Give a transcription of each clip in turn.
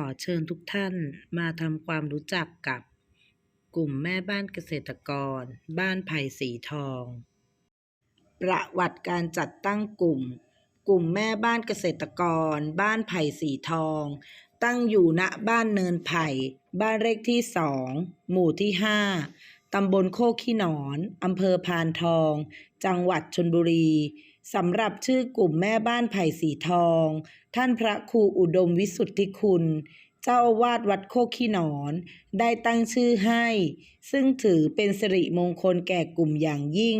อเชิญทุกท่านมาทำความรู้จักกับ กลุ่มแม่บ้านเกษตรกร บ้านไผ่สีทอง ประวัติการจัดตั้งกลุ่ม กลุ่มแม่บ้านเกษตรกร บ้านไผ่สีทอง ตั้งอยู่ณบ้านเนินไผ่ บ้านเลขที่สองหมู่ที่ห้า ตำบลโคกขี้หนอนอำเภอพานทอง จังหวัดชนบุรี สำหรับชื่อกลุ่มแม่บ้านไผ่สีทอง ท่านพระครูอุดมวิสุทธิคุณ เจ้าอาวาสวัดโคกขี้หนอน ได้ตั้งชื่อให้ ซึ่งถือเป็นสิริมงคลแก่กลุ่มอย่างยิ่ง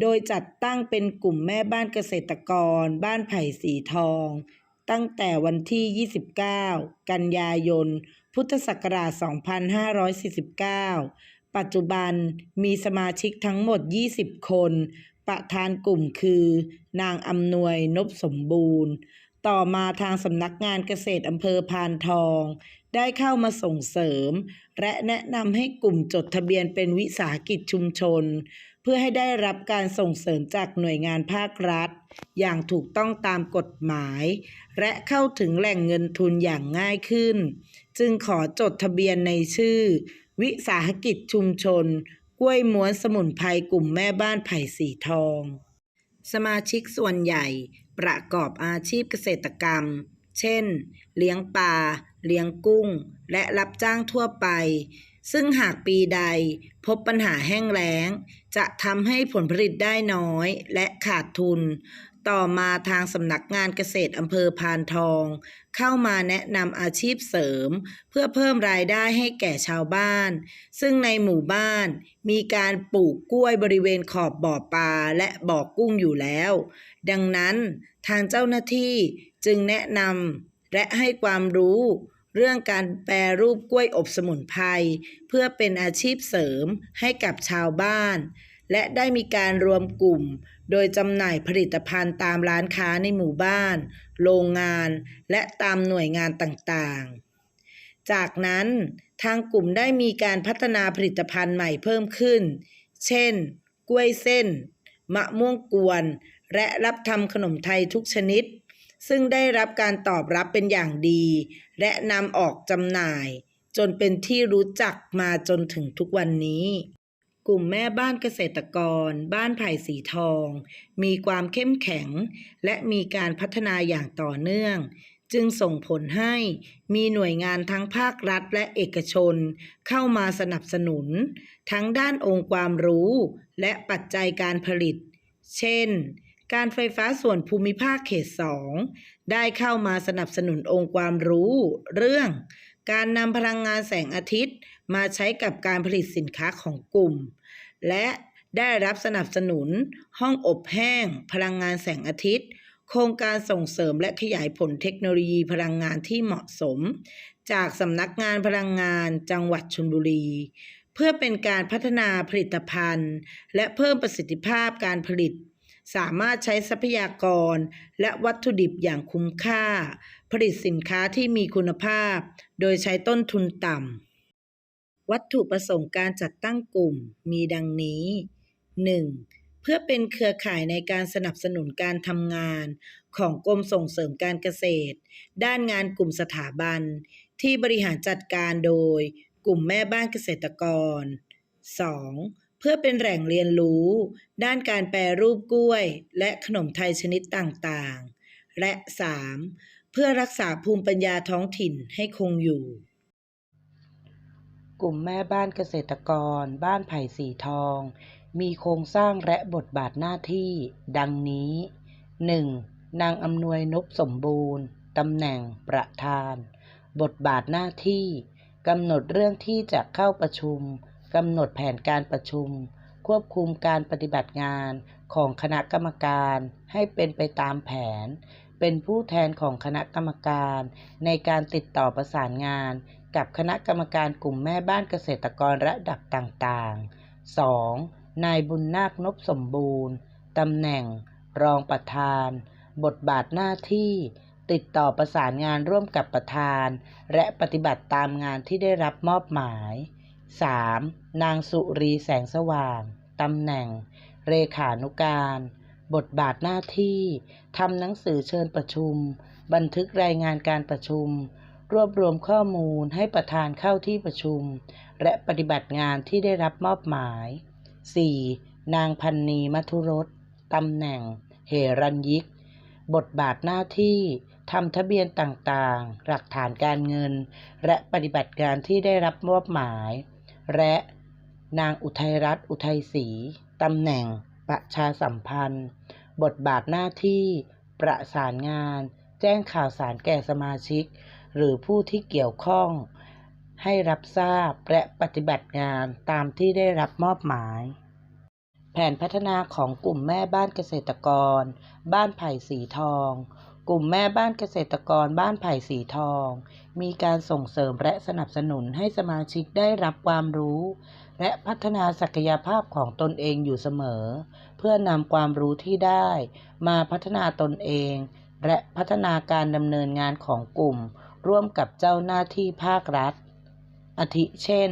โดยจัดตั้งเป็นกลุ่มแม่บ้านเกษตรกร บ้านไผ่สีทอง ตั้งแต่วันที่ 29 กันยายนพุทธศักราช 2549 ปัจจุบันมีสมาชิกทั้งหมด 20 คน ประธานกลุ่มคือ นางอำนวยนบสมบูรณ์ ต่อมาทางสำนักงานเกษตรอำเภอพานทอง ได้เข้ามาส่งเสริม และแนะนำให้กลุ่มจดทะเบียนเป็นวิสาหกิจชุมชน เพื่อให้ได้รับการส่งเสริมจากหน่วยงานภาครัฐ อย่างถูกต้องตามกฎหมาย และเข้าถึงแหล่งเงินทุนอย่างง่ายขึ้น จึงขอจดทะเบียนในชื่อ วิสาหกิจชุมชน กล้วยม้วนสมุนไพรกลุ่มแม่บ้านไผ่สีทอง สมาชิกส่วนใหญ่ประกอบอาชีพเกษตรกรรม เช่น เลี้ยงปลา เลี้ยงกุ้ง และรับจ้างทั่วไป ซึ่งหากปีใดพบปัญหาแห้งแล้ง จะทำให้ผลผลิตได้น้อยและขาดทุน ต่อมาทางสำนักงานเกษตรอำเภอพานทอง เข้ามาแนะนำอาชีพเสริม เพื่อเพิ่มรายได้ให้แก่ชาวบ้าน ซึ่งในหมู่บ้านมีการปลูกกล้วยบริเวณขอบบ่อปลาและบ่อกุ้งอยู่แล้ว ดังนั้นทางเจ้าหน้าที่จึงแนะนำและให้ความรู้ เรื่องการแปรรูปกล้วยอบสมุนไพรเพื่อเป็นอาชีพเสริมให้กับชาวบ้าน และได้มีการรวมกลุ่ม โดยจำหน่ายผลิตภัณฑ์ตามร้านค้าในหมู่บ้าน โรงงาน และตามหน่วยงานต่างๆ จากนั้นทางกลุ่มได้มีการพัฒนาผลิตภัณฑ์ใหม่เพิ่มขึ้น เช่น กล้วยเส้น มะม่วงกวน และรับทำขนมไทยทุกชนิด ซึ่งได้รับการตอบรับเป็นอย่างดี และนำออกจำหน่าย จนเป็นที่รู้จักมาจนถึงทุกวันนี้ กลุ่มแม่บ้านเกษตรกร บ้านไผ่สีทอง มีความเข้มแข็ง และมีการพัฒนาอย่างต่อเนื่อง จึงส่งผลให้มีหน่วยงานทั้งภาครัฐและเอกชน เข้ามาสนับสนุน ทั้งด้านองค์ความรู้ และปัจจัยการผลิต เช่น การไฟฟ้าส่วนภูมิภาคเขต 2 ได้เข้ามาสนับสนุนองค์ความรู้ เรื่อง การนำพลังงานแสงอาทิตย์ มาใช้กับการผลิตสินค้าของกลุ่ม และได้รับสนับสนุน ห้องอบแห้ง พลังงานแสงอาทิตย์ โครงการส่งเสริมและขยายผลเทคโนโลยีพลังงานที่เหมาะสม จากสำนักงานพลังงานจังหวัดชลบุรี เพื่อเป็นการพัฒนาผลิตภัณฑ์ และเพิ่มประสิทธิภาพการผลิต สามารถใช้ทรัพยากรและวัตถุดิบอย่างคุ้มค่า ผลิตสินค้าที่มีคุณภาพ โดยใช้ต้นทุนต่ำ วัตถุประสงค์การจัดตั้งกลุ่มมีดังนี้ 1. เพื่อเป็นเครือข่ายในการสนับสนุนการทำงานของกรมส่งเสริมการเกษตร ด้านงานกลุ่มสถาบัน ที่บริหารจัดการโดยกลุ่มแม่บ้านเกษตรกร 2. เพื่อเป็นแหล่งเรียนรู้ ด้านการแปรรูปกล้วย และขนมไทยชนิดต่างๆ และ 3. เพื่อรักษาภูมิปัญญาท้องถิ่นให้คงอยู่ กลุ่มแม่บ้านเกษตรกร บ้านไผ่สีทอง มีโครงสร้างและบทบาทหน้าที่ ดังนี้ 1. นางอำนวยนบสมบูรณ์ตำแหน่งประธาน บทบาทหน้าที่กำหนดเรื่องที่จะเข้าประชุม กำหนดแผนการประชุม ควบคุมการปฏิบัติงานของคณะกรรมการให้เป็นไปตามแผน เป็นผู้แทนของคณะกรรมการ ในการติดต่อประสานงาน กับคณะกรรมการกลุ่มแม่บ้านเกษตรกรระดับต่างๆ 2. นายบุญนาคนบสมบูรณ์ตำแหน่ง รองประธาน บทบาทหน้าที่ ติดต่อประสานงานร่วมกับประธาน และปฏิบัติตามงานที่ได้รับมอบหมาย 3. นางสุรีแสงสว่างตำแหน่ง เลขานุการ บทบาทหน้าที่ทำหนังสือเชิญประชุม บันทึกรายงานการประชุม รวบรวมข้อมูลให้ประธานเข้าที่ประชุม และปฏิบัติงานที่ได้รับมอบหมาย 4. นางพันนีมัทุรสตำแหน่ง เหรัญยิก บทบาทหน้าที่ทำทะเบียนต่างๆ หลักฐานการเงิน และปฏิบัติการที่ได้รับมอบหมาย และนางอุทัยรัตน์อุทัยศรีตำแหน่งประชาสัมพันธ์ บทบาทหน้าที่ประสานงาน แจ้งข่าวสารแก่สมาชิก หรือผู้ที่เกี่ยวข้อง ให้รับทราบและปฏิบัติงานตามที่ได้รับมอบหมาย แผนพัฒนาของกลุ่มแม่บ้านเกษตรกร บ้านไผ่สีทอง กลุ่มแม่บ้านเกษตรกรบ้านไผ่สีทอง มีการส่งเสริมและสนับสนุนให้สมาชิกได้รับความรู้ และพัฒนาศักยภาพของตนเองอยู่เสมอ เพื่อนำความรู้ที่ได้ มาพัฒนาตนเอง และพัฒนาการดำเนินงานของกลุ่ม ร่วมกับเจ้าหน้าที่ภาครัฐ อาทิเช่น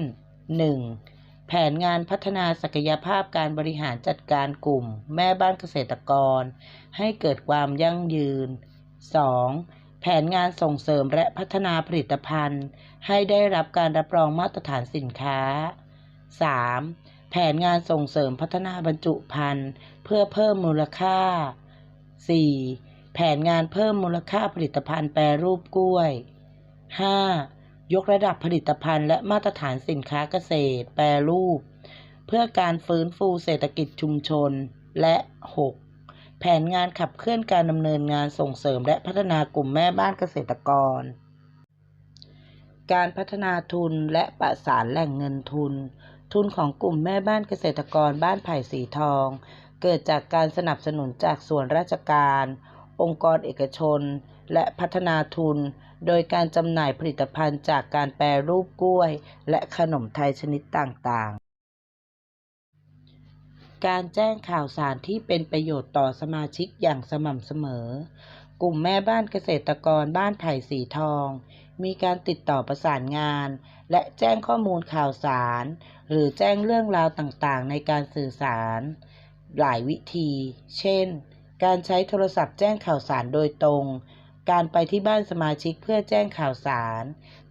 1. แผนงานพัฒนาศักยภาพการบริหารจัดการกลุ่ม แม่บ้านเกษตรกร ให้เกิดความยั่งยืน 2. แผนงานส่งเสริมและพัฒนาผลิตภัณฑ์ ให้ได้รับการรับรองมาตรฐานสินค้า 3. แผนงานส่งเสริมพัฒนาบรรจุภัณฑ์ เพื่อเพิ่มมูลค่า 4. แผนงานเพิ่มมูลค่าผลิตภัณฑ์แปรรูปกล้วย 5. ยกระดับผลิตภัณฑ์และมาตรฐานสินค้าเกษตร แปรรูป เพื่อการฟื้นฟูเศรษฐกิจชุมชนและ 6. แผนงานขับเคลื่อนการดำเนินงานส่งเสริมและพัฒนากลุ่มแม่บ้านเกษตรกร การพัฒนาทุนและประสานแหล่งเงินทุน ทุนของกลุ่มแม่บ้านเกษตรกรบ้านไผ่สีทอง เกิดจากการสนับสนุนจากส่วนราชการ องค์กรเอกชน และพัฒนาทุน โดยการจำหน่ายผลิตภัณฑ์จากการแปรรูปกล้วย และขนมไทยชนิดต่างๆ การแจ้งข่าวสารที่เป็นประโยชน์ต่อสมาชิกอย่างสม่ำเสมอ กลุ่มแม่บ้านเกษตรกรบ้านไผ่สีทอง มีการติดต่อประสานงาน และแจ้งข้อมูลข่าวสาร หรือแจ้งเรื่องราวต่างๆ ในการสื่อสาร หลายวิธี เช่น การใช้โทรศัพท์แจ้งข่าวสารโดยตรง การไปที่บ้านสมาชิกเพื่อแจ้งข่าวสาร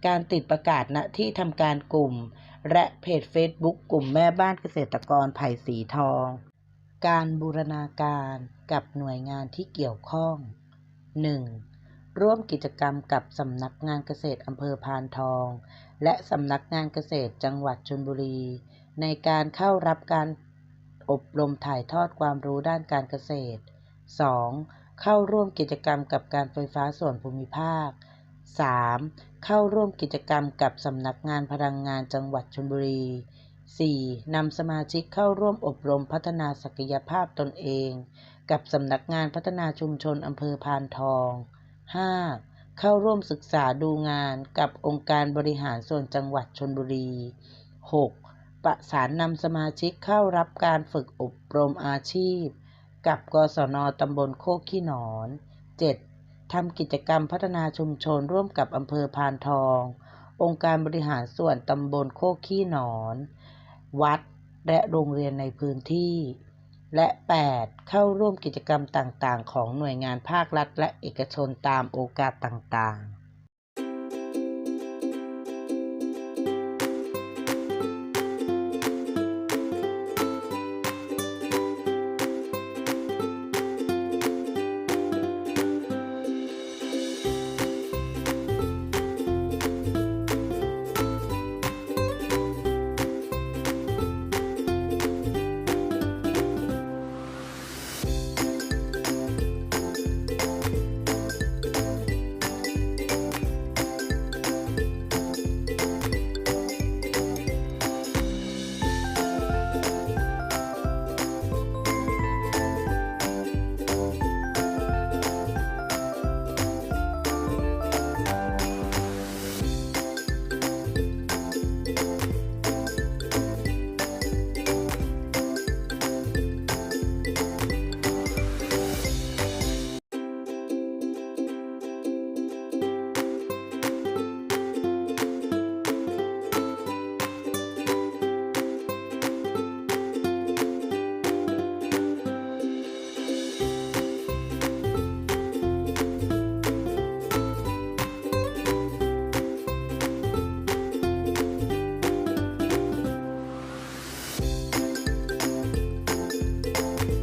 การติดประกาศณที่ทำการกลุ่ม และเพจ Facebook กลุ่มแม่บ้านเกษตรกรไผ่สีทอง การบูรณาการกับหน่วยงานที่เกี่ยวข้อง 1. ร่วมกิจกรรมกับสำนักงานเกษตรอำเภอพานทอง และสำนักงานเกษตรจังหวัดชลบุรี ในการเข้ารับการอบรมถ่ายทอดความรู้ด้านการเกษตร 2. เข้าร่วมกิจกรรมกับการไฟฟ้าส่วนภูมิภาค 3. เข้าร่วมกิจกรรมกับสำนักงานพลังงานจังหวัดชลบุรี 4. นำสมาชิกเข้าร่วมอบรมพัฒนาศักยภาพตนเอง กับสำนักงานพัฒนาชุมชนอำเภอพานทอง 5. เข้าร่วมศึกษาดูงานกับองค์การบริหารส่วนจังหวัดชลบุรี 6. ประสานนำสมาชิกเข้ารับการฝึกอบรมอาชีพ กับกศนตำบลโคกขี้หนอน 7. ทำกิจกรรมพัฒนาชุมชนร่วมกับอำเภอพานทอง องค์การบริหารส่วนตำบลโคกขี้หนอน วัด และโรงเรียนในพื้นที่ และ 8. เข้าร่วมกิจกรรมต่างๆ ของหน่วยงานภาครัฐ และเอกชนตามโอกาสต่างๆ